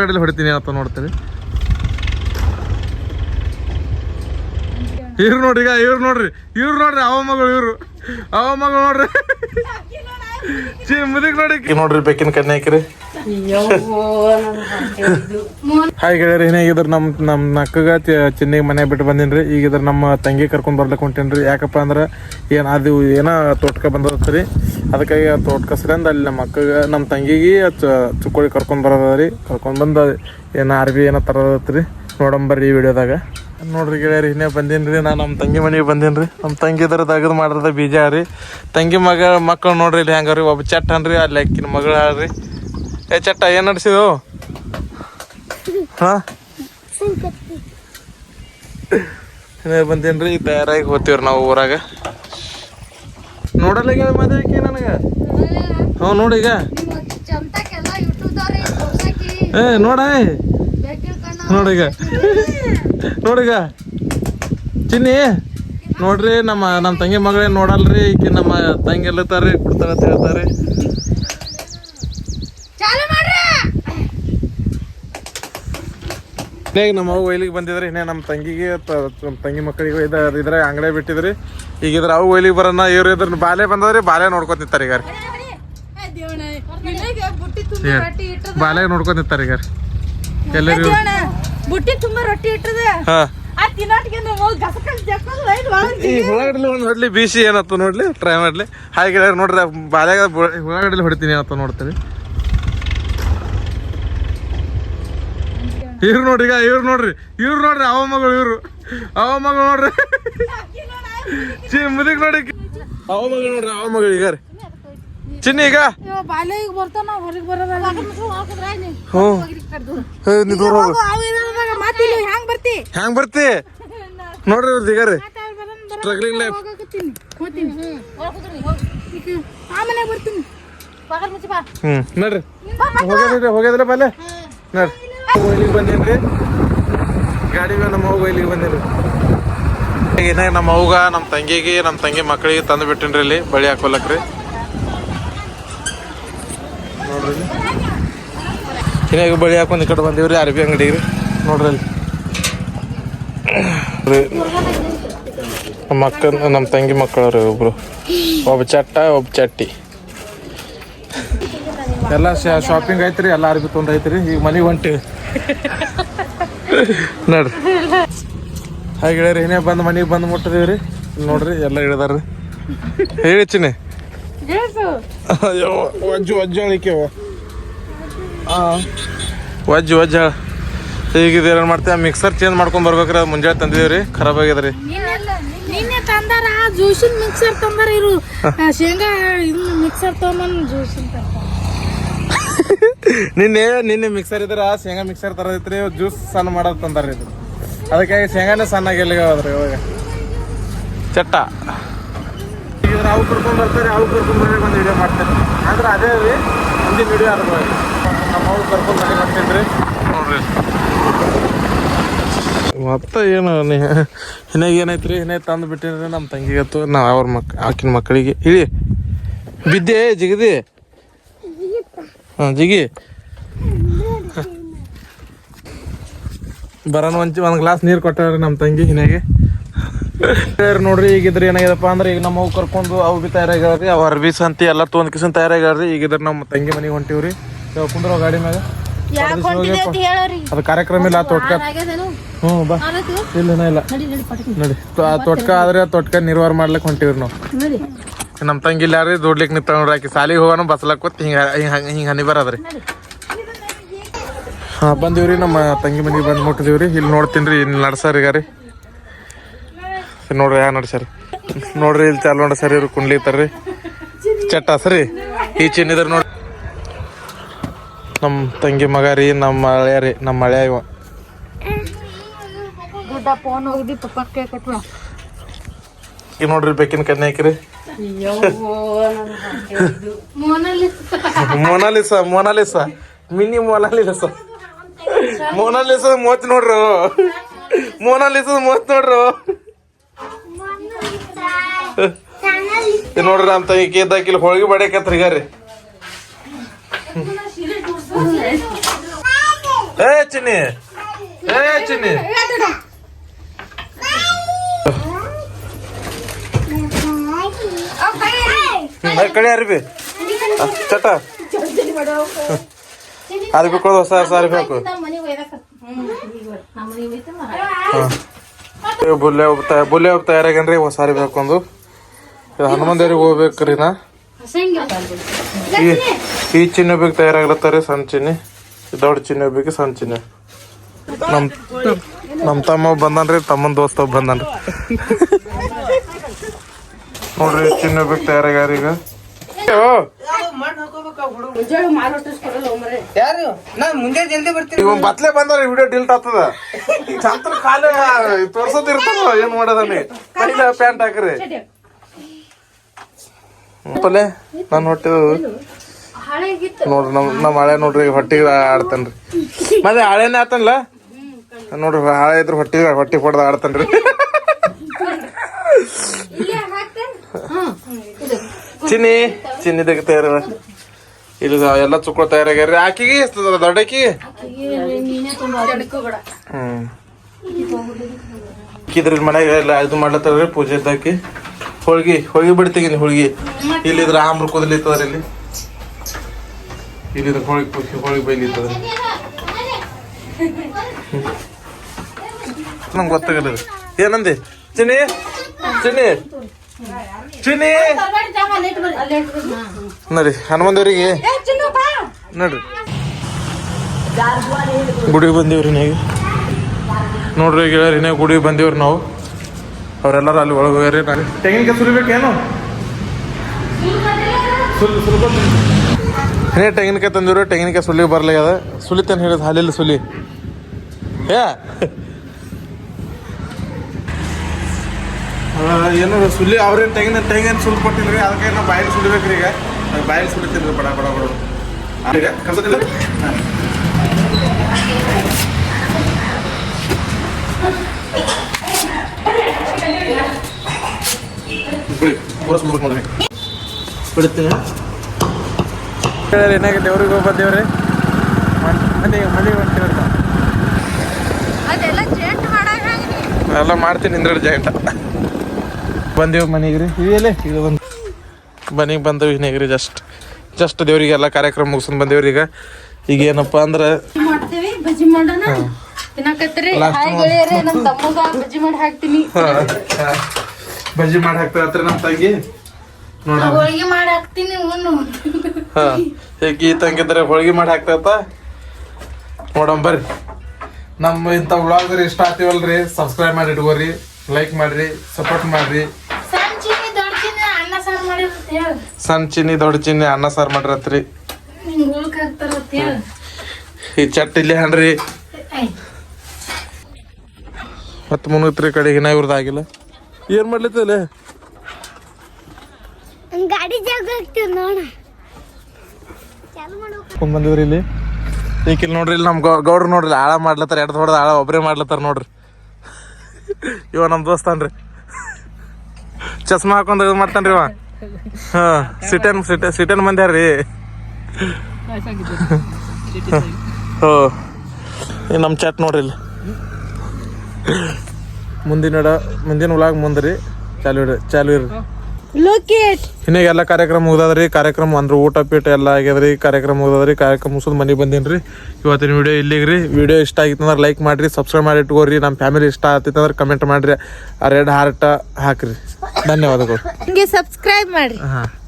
ಗಾಡಿಲಿ ಹೊಡಿತೀನಿ ಅಂತ ನೋಡ್ತೀರಿ? ಇವ್ರು ನೋಡ್ರಿ ಈಗ ಇವ್ರು ನೋಡ್ರಿ ಇವ್ರು ನೋಡ್ರಿ ಅವ ಮಗಳು ಇವ್ರು ಅವ ಮಗಳು ನೋಡ್ರಿ. ನೋಡ್ರಿ ಬೇಕಿನ ಹಾಕಿರಿ. ಹಾಯ್ ಗೆಳೆಯರಿ ಏನಾಗಿದ್ರ ನಮ್ ನಮ್ ನಕ್ಕಗ ಚಿನ್ನಿಗೆ ಮನೆ ಬಿಟ್ಟು ಬಂದಿನ್ರಿ. ಈಗ ಇದ್ರ ನಮ್ಮ ತಂಗಿ ಕರ್ಕೊಂಡ್ ಬರ್ಲಿಕ್ಕೆ ಹೊಂಟೇನ್ರಿ. ಯಾಕಪ್ಪ ಅಂದ್ರ ಏನ್ ಅದು ಏನೋ ತೋಟಕ ಅದಕ್ಕಾಗಿ ತೋಟಕ ಸರಿಂದ ಅಲ್ಲಿ ನಮ್ಮ ಅಕ್ಕಗ, ನಮ್ಮ ತಂಗಿಗೆ ಚುಕ್ಕೋಳಿ ಕರ್ಕೊಂಡ್ ಬರೋದ್ರಿ ಕರ್ಕೊಂಡ್ ಬಂದ ಏನ ಅರ್ಬಿ ಏನೋ ತರೋದತ್ರಿ. ನೋಡಂಬರ್ರಿ ಈ ವಿಡಿಯೋದಾಗ. ನೋಡ್ರಿ ಗೆಳೆಯರಿ ಇನ್ನೇ ರೀ ನಾ ನಮ್ಮ ತಂಗಿ ಮನೆಗೆ ಬಂದೀನ್ರಿ. ನಮ್ಮ ತಂಗಿ ಇದ್ರ ತೆಗೆದು ಮಾಡಿರದ ಬೀಜ ರೀ. ತಂಗಿ ಮಗ ಮಕ್ಕಳು ನೋಡ್ರಿ ಇಲ್ಲಿ ರೀ ಒಬ್ಬ ಚಟ್ ಅನ್ರಿ ಅಲ್ಲಿ ಅಕ್ಕಿನ ಮಗಳು ಹೇಳ್ರಿ ಏ ಚಟ್ಟ ಏನ್ ನಡೆಸಿದವು ಹಾಂ? ಇನ್ನೇ ಬಂದೇನ್ರಿ ತಯಾರಾಗಿ ಹೋಗ್ತೀವ್ರಿ ನಾವು ಊರಾಗ. ನೋಡಲ್ಲ ಈಗ ಮದುವೆ ನನಗೆ? ಹ್ಞೂ ನೋಡಿ ಈಗ. ಏ ನೋಡ ನೋಡೀಗ ನೋಡೀಗ? ಚಿನ್ನಿ ನೋಡ್ರಿ ನಮ್ಮ ನಮ್ಮ ತಂಗಿ ಮಗಳೇ ನೋಡಲ್ರಿ ಈಕೆ ನಮ್ಮ ತಂಗಿ ಎಲ್ಲತ್ತಾರ್ರಿ ಕೊಡ್ತಾರ ಅಂತ ಹೇಳ್ತಾರೆ ಈಗ ನಮ್ಮ ಅವು ಒಯ್ಲಿಗೆ ಬಂದಿದ್ರಿ ಇನ್ನೇ ನಮ್ಮ ತಂಗಿಗೆ ನಮ್ಮ ತಂಗಿ ಮಕ್ಕಳಿಗೆ ಇದ ಇದ್ರೆ ಅಂಗಡಿ ಬಿಟ್ಟಿದ್ರಿ. ಈಗ ಇದ್ರ ಅವು ಒಯ್ಲಿಗೆ ಬರೋಣ ಇವ್ರು ಇದ್ರ ಬಾಲೆ ಬಂದವ್ರಿ ಬಾಲೆ ನೋಡ್ಕೊತ ನಿಂತಾರ ಈಗ ಬಾಲೆ ನೋಡ್ಕೊತ ನಿಂತಾರ ಈಗ ಎಲ್ಲರೂ ಬುಟ್ಟಿ ತುಂಬಾ ರೊಟ್ಟಿ ಇಟ್ಟದ. ಹಾ. ಈ ಉಳ್ಳಾಗಡ್ಲಿ ಒಂದು ಹೊಡ್ಲಿ ಬೀಸಿ ಏನತ್ತ ನೋಡ್ಲಿ ಟ್ರೈ ಮಾಡ್ಲಿ. ಹಾಗೆ ನೋಡ್ರಿ ಬಾಲ್ಯಾಗ ಉಳ್ಳಾಗಡ್ಲಿ ಹೊಡಿತೀನಿ ಏನತ್ತ ನೋಡ್ತೀರಿ. ಇವ್ರು ನೋಡ್ರಿ ಈಗ ಇವ್ರು ನೋಡ್ರಿ ಇವ್ರು ನೋಡ್ರಿ ಅವ ಮಗಳು ಇವ್ರು. ಅವ ಮಗಳು ನೋಡ್ರಿ. ಚಿ ಮುದಿಗ್ ನೋಡಿ. ಅವ ಮಗಳು ನೋಡ್ರಿ ಅವ ಮಗಳು ಈಗ ರೀ. ಚಿನ್ನಿ ಈಗ. ಬಾಲ್ಯಗೆ ಬರ್ತಾನ ಹೊರಗೆ ಬರೋದಾಗ ಹ್ಞೂ ದೂರ ಹೋಗು. ಇಲ್ಲಿ ಹ್ಯಾಂಗ್ ಬರ್ತಿ? ಹ್ಯಾಂಗ್ ಬರ್ತಿ? ನೋಡ್ರಿ ಇವ್ರದ್ದು ಈಗ ರೀ ಸ್ಟ್ರಗ್ಲಿಂಗ್ ಲೈಫ್ ಹೋಗಕತ್ತೀನಿ. ಹೋಗ್ತೀನಿ. ಈಗ ಆ ಮನೆಗೆ ಬರ್ತೀನಿ. ಹ್ಮ್ ನೋಡ್ರಿ. ಹೋಗ್ಯದ್ರಿ ಹೋಗ್ಯದ್ರ ಪಲ್ಲೆ ನೋಡ್ರಿ. ಒಯ್ಲಿಗೆ ಬಂದೇನ್ರಿ. ಗಾಡಿ ನಮ್ಮ ಅವ್ಗ ಇಲ್ಲಿಗೆ ಬಂದೇನ್ರಿ. ಏನಾಗ ನಮ್ಮ ಅವ್ಗ ನಮ್ಮ ತಂಗಿಗೆ ನಮ್ಮ ತಂಗಿ ಮಕ್ಕಳಿಗೆ ತಂದು ಬಿಟ್ಟಿನ್ರಿ ಇಲ್ಲಿ ಬಳಿ ಹಾಕೊಲಕ್ರಿ. ನೋಡ್ರಿ. ಇನ್ನಾಗ ಬಳಿ ಹಾಕೊಂಡು ಈ ಕಡೆ ಬಂದೀವ್ರಿ ಅರ್ಬಿ ಅಂಗಡಿಗೆ. ರೀ ನೋಡ್ರಿ ರೀ. ನಮ್ಮ ಅಕ್ಕನ ನಮ್ಮ ತಂಗಿ ಮಕ್ಕಳು ಒಬ್ರು. ಒಬ್ಬ ಚಟ್ಟ ಒಬ್ಬ ಚಟ್ಟಿ. ಎಲ್ಲ ಶಾಪಿಂಗ್ ಐತ್ರಿ ಎಲ್ಲ ಅರ್ಬಿ ತೊಗೊಂಡು ಐತ್ರಿ. ಈಗ ಮನೆಗೆ ಹೊಂಟಿ. ನೋಡ್ರಿ. ಹಾಗೆ ಹೇಳ್ರಿ ಏನೇ ಬಂದು ಮನೆಗೆ ಬಂದು ಮುಟ್ಟಿದೀವ್ರಿ ರೀ ನೋಡ್ರಿ ಎಲ್ಲ ಹೇಳಿದಾರ ಹೇಳಿ ಚಿನ್ನೆ. ಅಯ್ಯೋ ವಜ್ಜು ವಜ್ಜು ಅಳಿಕೆ ಆ. ವಜ್ಜು ವಜ್ಜ ಈಗ ಇದೇನು ಮಾಡ್ತೇವೆ ಮಿಕ್ಸರ್ ಚೇಂಜ್ ಮಾಡ್ಕೊಂಡ್ ಬರ್ಬೇಕ್ರಿ ಅದು ಮುಂಜಾನೆ ತಂದಿದ್ದೀವ್ರಿ ಖರಾಬ್ ರೀ. ನಿನ್ನೆ ತಂದಾರ ಜ್ಯೂಸಿನ ಮಿಕ್ಸರ್ ತಂದಾರ ಇರು ಶೇಂಗಾ ಮಿಕ್ಸರ್ ತಗೊಂಬಂದ್ ಜ್ಯೂಸಿನ ತರ್ತಾರ. ನಿನ್ನೆ ನಿನ್ನೆ ಮಿಕ್ಸರ್ ಇದ್ರ ಶೇಂಗಾ ಮಿಕ್ಸರ್ ತರದಿತ್ರಿ ಜ್ಯೂಸ್ ಸಣ್ಣ ಮಾಡೋದು ತಂದಾರ ಇದು ಅದಕ್ಕಾಗಿ ಶೇಂಗಾನೇ ಸಣ್ಣ ಗೆಲ್ಲಿಗೆ ಹೋದ್ರಿ ಇವಾಗ? ಚಟ್ಟ. ಈಗ ಅವು ಕರ್ಕೊಂಡ್ ಬರ್ತಾರೆ ಅವು ಕರ್ಕೊಂಡ್ ಮನೆಗೆ ಒಂದು ವಿಡಿಯೋ ಮಾಡ್ತಾರೆ. ಅಂದ್ರೆ ಅದೇ ರೀ ಮುಂದಿನ ವಿಡಿಯೋ ಅದ್ರ ನಮ್ಮ ಅವ್ರು ಕರ್ಕೊಂಡ್ ಬರ್ತೀನಿ ಬರ್ತೀನಿ ನೋಡ್ರಿ. ಮತ್ತೆ ಏನು ನೀ? ಹಿನಾಗ ಏನೈತ್ರಿ? ಹಿನಾಗ ತಂದು ಬಿಟ್ಟಿನ್ರಿ ನಮ್ಮ ತಂಗಿಗತ್ತು ನಾ ಅವ್ರ ಮಕ್, ಆಕಿನ ಮಕ್ಕಳಿಗೆ ಇಳಿ. ಬಿದ್ದೆ, ಜಿಗದಿ? ಹಾಂ, ಜಿಗಿ. ಬರೋಣ ಒಂಚಿ, ಒಂದು ಗ್ಲಾಸ್ ನೀರು ಕೊಟ್ಟಾರ ನಮ್ಮ ತಂಗಿ ಹಿನಾಗೆ ನೋಡ್ರಿ ಈಗ ಇದ್ರ ಏನಾಗ್ಯದಪ್ಪ ಅಂದ್ರೆ ಈಗ ನಮ್ಮ ಅವು ಕರ್ಕೊಂಡು ಅವು ಬಿ ತಯಾರಾಗ್ಯಾವ್ರಿ ಅವು ಅರ್ಬಿ ಸಂತಿ ಎಲ್ಲ ತೊಂದ್ ಕಿಸನ್ ತಯಾರಾಗ್ಯಾವ್ರಿ ಈಗ ಇದ್ರ ನಮ್ಮ ತಂಗಿ ಮನೆಗೆ ಹೊಂಟಿವ್ರಿ. ಕುಂದ್ರ ಗಾಡಿ ಮ್ಯಾಗ. ಯಾಕೆ ಹೊಂಟಿದೆ ಅಂತ ಹೇಳೋರಿ? ಅದು ಕಾರ್ಯಕ್ರಮ ಇಲ್ಲ ತೋಟ್ಕ. ಹ್ಞೂ ಬಾ. ಇಲ್ಲ ಇಲ್ಲ ನಡಿ ಆ ತೋಟ್ಕ ಆದ್ರೆ ತೋಟ್ಕ ನಿರ್ವಾರ ಮಾಡ್ಲಿಕ್ಕೆ ಹೊಂಟಿವ್ರಿ ನಾವು. ನಮ್ಮ ತಂಗಿ ಇಲ್ಲ ಯಾರು ದುಡ್ಲಿಕ್ಕೆ ನಿಂತ ನೋಡ್ರಿ ಆಕಿ. ಸಾಲಿಗೆ ಹೋಗೋಣ ಬಸ್ಲಕ್ ಕೂತ್ ಹಿಂಗ ಹಿಂಗ ಹಿಂಗ ಹನಿ ಬರದ್ರಿ ಹಾ ಬಂದಿವ್ರಿ ನಮ್ಮ ತಂಗಿ ಮನೆಗೆ ಬಂದು ಮುಟ್ಟಿದೀವ್ರಿ ಇಲ್ಲಿ ನೋಡ್ತೀನಿ ಇಲ್ಲಿ ನಡ್ಸಾರಿ ಈಗ ರೀ. ನೋಡ್ರಿ ಯಾ ನಡ್ಸಾರಿ? ನೋಡ್ರಿ ಇಲ್ಲಿ ಚಾಲು ನಡ್ಸಾರಿ ಇವ್ರು ಕುಂಡ್ಲಿತಾರ್ರಿ ಚಟ್ಟ ಸರಿ ಈ ಚಿನ್ನಿದ್ರ ನೋಡಿ ನಮ್ಮ ತಂಗಿ ಮಗ ರೀ ನಮ್ಮ ಹಳೆಯ ರೀ ನಮ್ಮ ಹಳೆಯ ಇವ. ಗುಡ್ಡ ಫೋನ್ ಹೋಗಿ ಪಪ್ಪಕ್ಕೆ ಕಟ್ಟ ಈಗ ನೋಡ್ರಿ ಬೇಕಿನ ಕನ್ಯ ಹಾಕಿರಿ. Mona Lisa Mona Lisa. Mini Monalisa. Monalisa ಮೋತ್ ನೋಡ್ರು. ಮೊನಾಲಿಸ ಮೂವತ್ತು ನೋಡ್ರು. ನೋಡ್ರಿ ನಮ್ಮ ತಂಗಿ ಕೇದಾಕಿಲ್ ಹೋಳಿಗೆ ಬಡಿಯಕತ್ರಿ ಈಗ ರೀ ಏ ಚಿನ್ನಿ. ಏ ಚಿನ್ನಿ. ಕಡೆ ಅರ್ಬಿ. ಚಟ. ಅದು ಬೇಕು ಹೊಸ ಹೊಸ ಅರ್ಬಿ ಹಾಕು. ಇವ್ ಬುಲ್ಲೆ ಒಬ್ಬ ತಯಾರಾಗೇನ್ರಿ ಹೊಸ ಅರ್ಬಿ ಹಾಕೊಂಡು. ಹನುಮಾನ್ ದೇವ್ರಿಗೆ ಹೋಗ್ಬೇಕ್ರಿ ನಾ. ಈ ಚಿನ್ನ ಬೇಕು ತಯಾರಾಗ್ಲತ್ತಾರೆ, ಸಣ್ಣ ಚಿನ್ನಿ. ದೊಡ್ಡ ಚಿನ್ನ ಬೇಕು ಸಣ್ಣ ಚಿನ್ನ. ನಮ್ ನಮ್ಮ ತಮ್ಮ ಬಂದನ್ರಿ ತಮ್ಮನ ದೋಸ್ತ ಬಂದನ್ರಿ. ನೋಡ್ರಿ ಚಿನ್ನ ಬೇಕು ಈಗ. ಒಂದ್ ಬತ್ಲೆ ಬಂದ್ರ ವಿಡಿಯೋ ಡಿಲ್ಟ್ ಆಗ್ತದ. ಚಂದ್ರ ಕಾಲ ತೋರ್ಸೋದ್ ಇರ್ತದ ಏನ್ ಮಾಡೋದನಿ ಕೈಲ ಪ್ಯಾಂಟ್ ಹಾಕ್ರಿ. ಪಲ್ಲೆ ನಾನು ಹೊಟ್ಟೆ ನೋಡ್ರಿ ನಮ್ ನಮ್ಮ ಹಳೆ ನೋಡ್ರಿ ಹೊಟ್ಟಿಗೆ ಆಡ್ತಾನ್ರಿ. ಮತ್ತೆ ಹಳೆನೇ ಆತನ್ಲ? ನೋಡ್ರಿ ಹಳೆ ಇದ್ರ ಹೊಟ್ಟಿಗೆ ಹೊಟ್ಟಿ ಹೊಡೆದ ಆಡ್ತಾನ್ರಿ. ಚಿನ್ನಿ ಚಿನ್ನಿ ತಯಾರ ಇಲ್ಲಿ ಎಲ್ಲ ಚುಕ್ಕಳ ತಯಾರಾಗ್ಯಾರ ಆಕಿಗೆ ದೊಡ್ಡಕಿ ಹ್ಮ್. ಇದ್ರ ಮನೆಗೆ ಎಲ್ಲ ಇದು ಮಾಡ್ಲತ್ತಾರ್ರಿ ಪೂಜೆ ಇದ್ದಾಕಿ ಹೋಳ್ಗಿ ಹೋಳ್ಗಿ ಬಿಡ್ತೀನಿ ಹೋಳ್ಗಿ. ಇಲ್ಲಿದ್ರ ಆಮ್ರ ಕುದಲಿತ್ತದ್ರಿ ಇಲ್ಲಿ. ಇಲ್ಲಿದ್ರ ಹೋಳಿ ಹೋಳಿಗೆ ಬೈಲಿತ್ತದ ನಂಗೆ ಗೊತ್ತಾಗಲ್ಲ ಏನಂದೆ ಚಿನ್ನಿ ಚಿನ್ನಿ ಚಿನ್ನಿ. ನೋಡ್ರಿ ಹನುಮನ್ ದೇವ್ರಿಗೆ ನೋಡ್ರಿ. ಗುಡಿಗೆ ಬಂದೀವ್ರಿ ನೀವು. ನೋಡ್ರಿ ಗೆಳೆಯರಿ, ನೀವು ಗುಡಿಗೆ ಬಂದೀವ್ರಿ ನಾವು. ಅವರೆಲ್ಲರೂ ಅಲ್ಲಿ ಒಳಗೆ ಹೋಗ್ಯಾರಿ ನಾನು ತೆಂಗಿನಕಾಯಿ ಸುರಿಬೇಕೇನು? ಏನೇ ತೆಂಗಿನಕಾಯಿ ತಂದಿರು ತೆಂಗಿನಕಾಯಿ ಸುಲಿ ಬರ್ಲಿ ಅದ. ಸುಳಿ ತನ್ ಹೇಳಿದ ಹಾಲಿಲ್ಲ ಸುಲಿ. ಏ ಏನು ಸುಲಿ ಅವ್ರೇನು ತೆಂಗಿನ ತೆಂಗಿನ ಸುಲ್ ಕೊಟ್ಟಿಲ್ರಿ ಅದಕ್ಕೆ ನಾವು ಬಾಯಲ್ಲಿ ಸುಳಿಬೇಕ್ರಿ ಈಗ. ಬಾಯಿ ಬಾಯಲ್ಲಿ ರೀ ಬಡ ಬಡ ಬಡ. ಈಗ ಕಲ್ಸೋದಿಲ್ಲ? ಹಾಂ. ಬಿಡಿ ಏನಾಗಿದೆ ದೇವ್ರಿಗೆ ಹೋಗಿ ಬಂದೇವ್ರಿ ಮನೆಗೆ ಮನೆಗೆ ಹೊಂಟೇವ್ರಿ ಎಲ್ಲ ಮಾಡ್ತೀನಿ ಇಂದ್ರಡ್ ಜಾಯಿಂಟ ಬಂದೇವು ಮನೆಗೆ ರೀ ಇವೆಲ್ಲೇ ಇದು ಒಂದು ಮನೆಗೆ ಬಂದೇವು ಇನ್ನೇಗ್ರಿ ಜಸ್ಟ್ ಜಸ್ಟ್ ದೇವ್ರಿಗೆ ಎಲ್ಲ ಕಾರ್ಯಕ್ರಮ ಮುಗಿಸ್ಕೊಂಡು ಬಂದೇವ್ರಿ ಈಗ. ಈಗ ಏನಪ್ಪ ಅಂದ್ರೆ ಬಜ್ಜಿ ಮಾಡಿ ಹಾಕ್ತೀನಿ. ಬಜ್ಜಿ ಮಾಡಿ ಹಾಕ್ತಾರ ನಮ್ಮ ತಂಗಿ. ಹೋಳಿಗೆ ಮಾಡಿ ಹಾಕ್ತೀನಿ ಉಣ್ಣು ಹಾ ಈಗ ಈ ತಂಗಿದ್ರೆ ಹೋಳಿಗೆ ಮಾಡಿ ಹಾಕ್ತೈತ? ನೋಡಮ್ ಬರ್ರಿ. ನಮ್ಮ ಇಂಥ ವ್ಲಾಗ್ ಇಷ್ಟ ಆಗ್ತೀವಲ್ರಿ? ಸಬ್ಸ್ಕ್ರೈಬ್ ಮಾಡಿ ಇಟ್ಕೋರಿ ಲೈಕ್ ಮಾಡ್ರಿ ಸಪೋರ್ಟ್ ಮಾಡ್ರಿ. ಸಣ್ಣ ಚಿನ್ನಿ ದೊಡ್ಡ ಚಿನ್ನಿ ಅನ್ನ ಸಾರು ಮಾಡಿರತ್ರಿ. ಈ ಚಟ್ ಇಲ್ಲಿ ಹಣ್ರಿ. ಮತ್ತೆ ಮುನ್ನೂತ್ರಿ ಕಡೆಗೆ ಇನ್ನ ಇವ್ರದ್ದು ಆಗಿಲ್ಲ. ಏನ್ ಮಾಡ್ಲಿತ್ತಲ್ಲ ಗಾಡಿ ಇಲ್ಲಿ. ಈಗ ಇಲ್ಲಿ ನೋಡ್ರಿ, ಇಲ್ಲಿ ನಮ್ ಗೌ- ಗೌಡ್ರು ನೋಡ್ರಿ ಆಳ ಮಾಡ್ಲತ್ತಾರ ಎರಡು ಹೊಡೆದ ಆಳ ಒಬ್ಬರೇ ಮಾಡ್ಲತ್ತಾರ ನೋಡ್ರಿ. ಇವ ನಮ್ ದೋಸ್ತಾನ್ರಿ ಚಸ್ಮಾ ಹಾಕೊಂಡ್ ಮಾಡ್ತಾನ್ರಿ ಇವ. ಹಾ, ಸಿಟನ್, ಸಿಟ ಸಿಟನ್ ರೀ ಹೋ, ಈ ನಮ್ ಚಾಟ್ ನೋಡ್ರಿ ಇಲ್ಲಿ. ಮುಂದಿನ ಮುಂದಿನ ಉಳಾಗ ಮುಂದ್ರಿ. ಚಾಲು ಚಾಲು ಇರ್ರಿ. ಇನ್ನ ಎಲ್ಲ ಕಾರ್ಯಕ್ರಮ ಮುಗ್ದಾದ್ರಿ. ಕಾರ್ಯಕ್ರಮ ಅಂದ್ರೆ ಊಟ ಪೀಟ ಎಲ್ಲ ಆಗ್ಯದ್ರಿ. ಕಾರ್ಯಕ್ರಮ ಮುಗ್ದಾದ್ರಿ. ಕಾರ್ಯಕ್ರಮ ಮುಗಿಸೋದು ಮನೆಗೆ ಬಂದೇನ್ರಿ. ಇವತ್ತಿನ ವಿಡಿಯೋ ಇಲ್ಲಿಗ್ರಿ. ವಿಡಿಯೋ ಇಷ್ಟ ಆಗಿತ್ತು ಅಂದ್ರೆ ಲೈಕ್ ಮಾಡ್ರಿ ಸಬ್ಸ್ಕ್ರೈಬ್ ಮಾಡಿ ಇಟ್ಕೋರಿ. ನಮ್ಮ ಫ್ಯಾಮಿಲಿ ಇಷ್ಟ ಆಗ್ತಿತ್ತು ಅಂದ್ರೆ ಕಮೆಂಟ್ ಮಾಡ್ರಿ. ಆ ರೆಡ್ ಹಾರ್ಟ್ ಹಾಕ್ರಿ. ಧನ್ಯವಾದಗಳು. ಸಬ್ಸ್ಕ್ರೈಬ್ ಮಾಡ್ರಿ. ಹಾಂ.